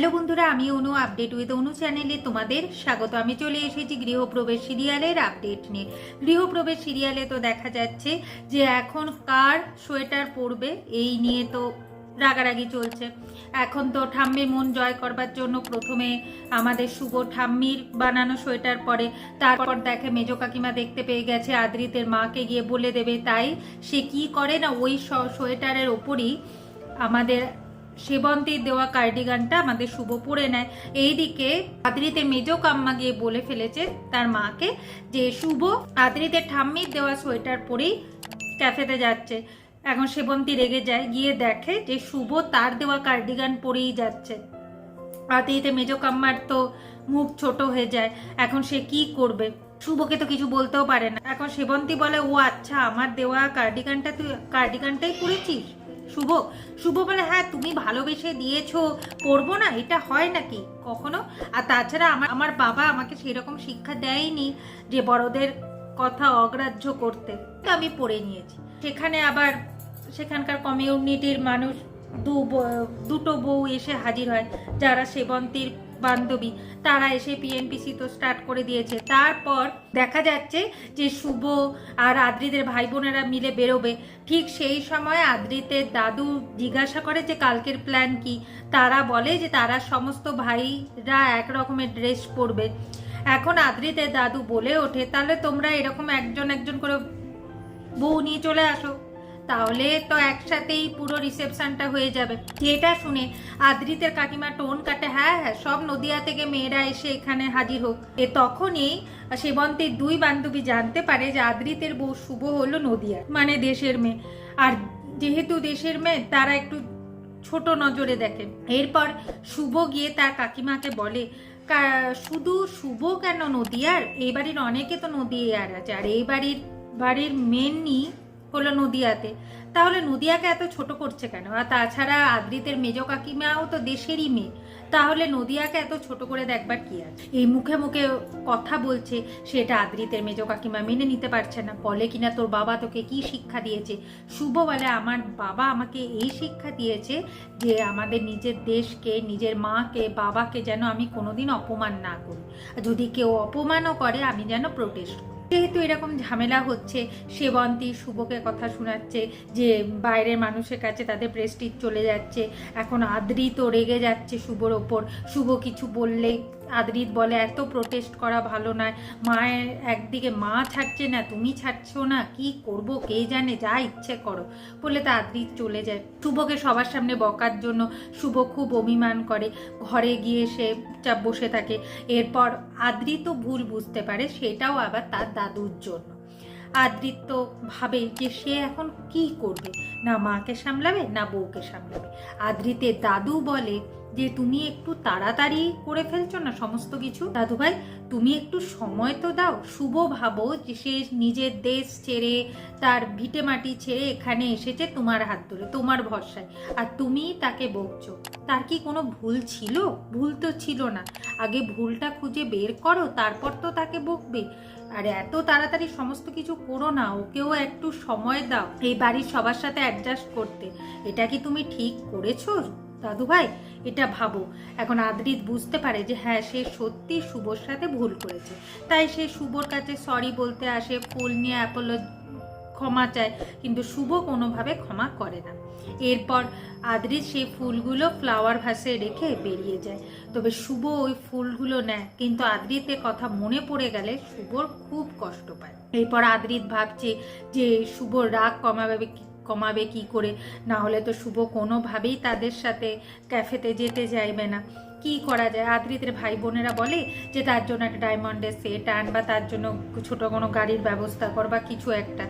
Hello বন্ধুরা, আমি অনু update with অনু চ্যানেলে তোমাদের স্বাগত। আমি চলে এসেছি গৃহপ্রবেশ সিরিয়ালের আপডেট নিয়ে। গৃহপ্রবেশ সিরিয়ালে তো দেখা যাচ্ছে যে এখন কার সোয়েটার পরবে, এই নিয়ে তো রাগারাগি চলছে। এখন তো ঠাম্মির মন জয় করবার জন্য প্রথমে আমাদের শুভ ঠাম্মির বানানো সোয়েটার পরে, তারপর দেখে মেজো কাকিমা দেখতে পেয়ে গেছে, আদ্রিতের মাকে গিয়ে বলে দেবে, তাই সে কি করে না ওই সোয়েটারের ওপরই আমাদের সেবন্তীর দেওয়া কার্ডিগানটা আমাদের শুভ পরে নেয়। এইদিকে আদ্রিতের মেজো কাম্মা গিয়ে বলে ফেলেছে তার মাকে যে, শুভ আদ্রিতের ঠাম্মির দেওয়া সোয়েটার পরেই ক্যাফেতে যাচ্ছে। এখন সেবন্তী রেগে যায়, গিয়ে দেখে যে, শুভ তার দেওয়া কার্ডিগান পরেই যাচ্ছে। আদিতে মেজো কাম্মার তো মুখ ছোট হয়ে যায়, এখন সে কি করবে? শুভকে তো কিছু বলতেও পারে না। এখন সেবন্তী বলে, ও আচ্ছা আমার দেওয়া কার্ডিগানটা তুই, কার্ডিগানটাই পরেছিস শুভ শুভ বলে হ্যাঁ তুমি ভালোবেসে দিয়েছ পরবো না, এটা হয় নাকি? কখনো? আর তাছাড়া আমার আমার বাবা আমাকে সেরকম শিক্ষা দেয়নি যে বড়দের কথা অগ্রাহ্য করতে। তো আমি পড়ে নিয়েছি। সেখানে আবার সেখানকার কমিউনিটির মানুষ দু দুটো বউ এসে হাজির হয়, যারা সেবন্তীর বান্ধবী। তারা এসে পিএনপিসি তো স্টার্ট করে দিয়েছে। তারপর দেখা যাচ্ছে যে শুভ আর আদ্রিদের ভাই বোনেরা মিলে বেরোবে। ঠিক সেই সময় আদ্রিতের দাদু জিজ্ঞাসা করে যে কালকের প্ল্যান কি? তারা বলে যে তারা সমস্ত ভাইরা এক রকমের ড্রেস পরবে। এখন আদ্রিতের দাদু বলে ওঠে, তাহলে তোমরা এরকম একজন একজন করে বউ নিয়ে চলে আসো। তাহলে তো একসাথেই পুরো রিসেপশনটা হয়ে যাবে। যেটা শুনে আদ্রিতের কাকিমা টোন কাটে হ্যাঁ হ্যাঁ সব নদিয়া থেকে মেয়েরা এসে এখানে হাজির হোক। এ তখনই সেবন্তের দুই বান্ধবী জানতে পারে যে আদ্রিতের বউ শুভ হলো নদিয়া মানে দেশের মেয়ে। আর যেহেতু দেশের মেয়ে, তারা একটু ছোট নজরে দেখে। এরপর শুভ গিয়ে তার কাকিমাকে বলে শুধু শুভ কেন নদিয়ার? এই বাড়ির অনেকে তো নদিয়ার আছে, আর এই বাড়ির বাড়ির মেনই হলো নদিয়াতে। তাহলে নদিয়াকে এত ছোট করছে কেন? আর তাছাড়া আদ্রিতের মেজ কাকিমাও তো দেশেরই মেয়ে। তাহলে নদিয়াকে এত ছোট করে দেখবার কি আছে? এই মুখে মুখে কথা বলছে, সেটা আদ্রিতের মেজ কাকিমা মেনে নিতে পারছে না। বলে কিনা তোর বাবা তোকে কি শিক্ষা দিয়েছে? শুভ বলে, আমার বাবা আমাকে এই শিক্ষা দিয়েছে যে আমাদের নিজের দেশকে, নিজের মাকে, বাবাকে যেন আমি কোনোদিন অপমান না করি। যদি কেউ অপমানও করে, আমি যেন প্রোটেস্ট করি। যেহেতু এরকম ঝামেলা হচ্ছে, সেবন্তী শুভকে কথা শোনাচ্ছে যে, বাইরের মানুষের কাছে তাদের প্রেস্টিজ চলে যাচ্ছে। এখন আদ্রি তো রেগে যাচ্ছে শুভর ওপর। শুভ কিছু বললে আদ্রিত বলে, এত প্রোটেস্ট করা ভালো নয়। মায়ের একদিকে মা ছাড়ছে না, তুমি ছাড়ছো না। কি করব, কে জানে, যা ইচ্ছে করো। বলে তা আদ্রিত চলে যায়। শুভকে সবার সামনে বকার জন্য শুভ খুব অভিমান করে। ঘরে গিয়ে সে চাপ বসে থাকে। এরপর আদ্রিত ভুল বুঝতে পারে, সেটাও আবার তার দাদুর জন্য। আদ্রিত ভাবে যে সে এখন কি করবে? না মাকে সামলাবে, না বউকে সামলাবে। আদ্রিতের দাদু বলে যে তুমি একটু তাড়াতাড়ি করে ফেলছো না সমস্ত কিছু? দাদু ভাই তুমি একটু সময় তো দাও। শুভ ভাবো যে সে নিজের দেশ ছেড়ে, তার ভিটে মাটি ছেড়ে এখানে এসেছে তোমার হাত ধরে, তোমার ভরসায়। আর তুমি তাকে বকছো। তার কি কোনো ভুল ছিল? ভুল তো ছিল না। আগে ভুলটা খুঁজে বের করো, তারপর তো তাকে বকবে। আর এত তাড়াতাড়ি সমস্ত কিছু করো না, ওকেও একটু সময় দাও। এই বাড়ির সবার সাথে অ্যাডজাস্ট করতে। এটা কি তুমি ঠিক করেছ? দাদু ভাই, এটা ভাবো। এখন আদ্রিত বুঝতে পারে যে হ্যাঁ সে সত্যি শুভর সাথে ভুল করেছে। তাই সে শুভর কাছে সরি বলতে আসে, ফুল নিয়ে অ্যাপোলো ক্ষমা চায়, কিন্তু শুভ কোনোভাবে ক্ষমা করে না। এরপর আদ্রিত সেই ফুলগুলো ফ্লাওয়ার ভাসে রেখে বেরিয়ে যায়। তবে শুভ ওই ফুলগুলো নেয়, কিন্তু আদ্রিতের কথা মনে পড়ে গেলে শুভর খুব কষ্ট পায়। এরপর আদ্রিত ভাবছে যে, শুভর রাগ কমাবে কমাবে কি করে? না হলে তো শুভ কোনোভাবেই তাদের সাথে ক্যাফেতে যেতে চাইবে না। কি করা যায়? আদ্রিতের ভাই বোনেরা বলে যে, তার জন্য একটা ডায়মন্ডের সেট আন বা তার জন্য ছোট কোনো গাড়ির ব্যবস্থা কর বা কিছু একটা।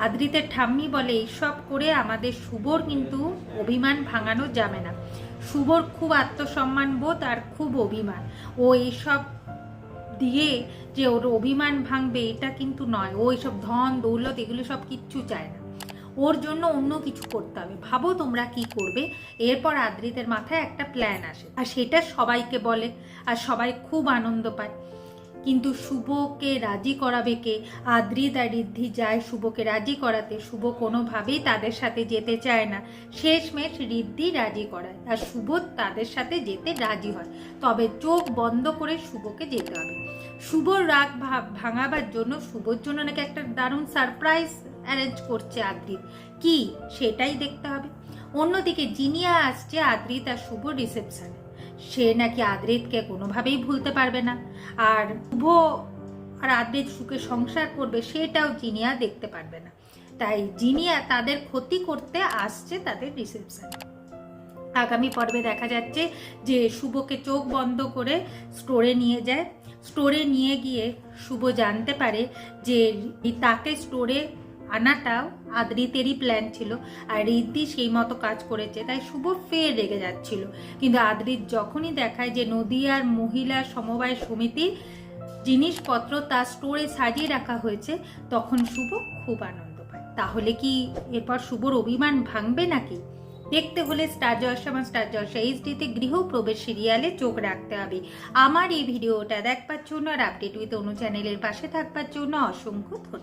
আদ্রিতের ঠাম্মি বলে এইসব করে আমাদের শুভর কিন্তু অভিমান ভাঙানো যাবে না। শুভর খুব আত্মসম্মান বোধ আর খুব অভিমান। ও এইসব দিয়ে যে ওর অভিমান ভাঙবে এটা কিন্তু নয়। ও এইসব ধন, দৌলত এগুলো সব কিচ্ছু চায় না। ওর জন্য অন্য কিছু করতে হবে। ভাবো তোমরা কি করবে। এরপর আদ্রিতের মাথায় একটা প্ল্যান আসে। আর সেটা সবাইকে বলে, আর সবাই খুব আনন্দ পায়। কিন্তু শুভকে রাজি করাবে কে? আদ্রিত আর ঋদ্ধি যায় শুভকে রাজি করাতে। শুভ কোনোভাবেই তাদের সাথে যেতে চায় না। শেষমেশ ঋদ্ধি রাজি করায়। আর শুভ তাদের সাথে যেতে রাজি হয়। তবে চোখ বন্ধ করে শুভকে যেতে হবে। শুভর রাগ ভাঙাবার জন্য, শুভর জন্য নাকি একটা দারুণ সারপ্রাইজ অ্যারেঞ্জ করছে আদ্রিত। কি? সেটাই দেখতে হবে। অন্যদিকে জিনিয়া আসছে আদ্রিত আর শুভ রিসেপশনে সে নাকি আদ্রিতকে কোনোভাবেই ভুলতে পারবে না। আর শুভ আর আদ্রিত সুখে সংসার করবে সেটাও জিনিয়া দেখতে পারবে না। তাই জিনিয়া তাদের ক্ষতি করতে আসছে তাদের রিসেপশনে আগামী পর্বে দেখা যাচ্ছে যে শুভকে চোখ বন্ধ করে স্টোরে নিয়ে যায়। স্টোরে নিয়ে গিয়ে শুভ জানতে পারে যে তাকে স্টোরে আনাটাও আদ্রিতেরই প্ল্যান ছিল আর রিদ্ধি সেই মতো কাজ করেছে, তাই শুভ ফের রেগে যাচ্ছিল। কিন্তু আদ্রিত যখনই দেখায় যে নদীয়ার মহিলা সমবায় সমিতির জিনিসপত্র তার স্টোরে সাজিয়ে রাখা হয়েছে, তখন শুভ খুব আনন্দ পায়। তাহলে কি এরপর শুভর অভিমান ভাঙবে নাকি? দেখতে হলে স্টার জলসা এবং স্টার জলসা এইচডিতে গৃহপ্রবেশ সিরিয়ালে চোখ রাখতে হবে। আমার এই ভিডিওটা দেখবার জন্য আর আপডেট উইথ অনু চ্যানেলের পাশে থাকবার জন্য অসংখ্য ধন্যবাদ।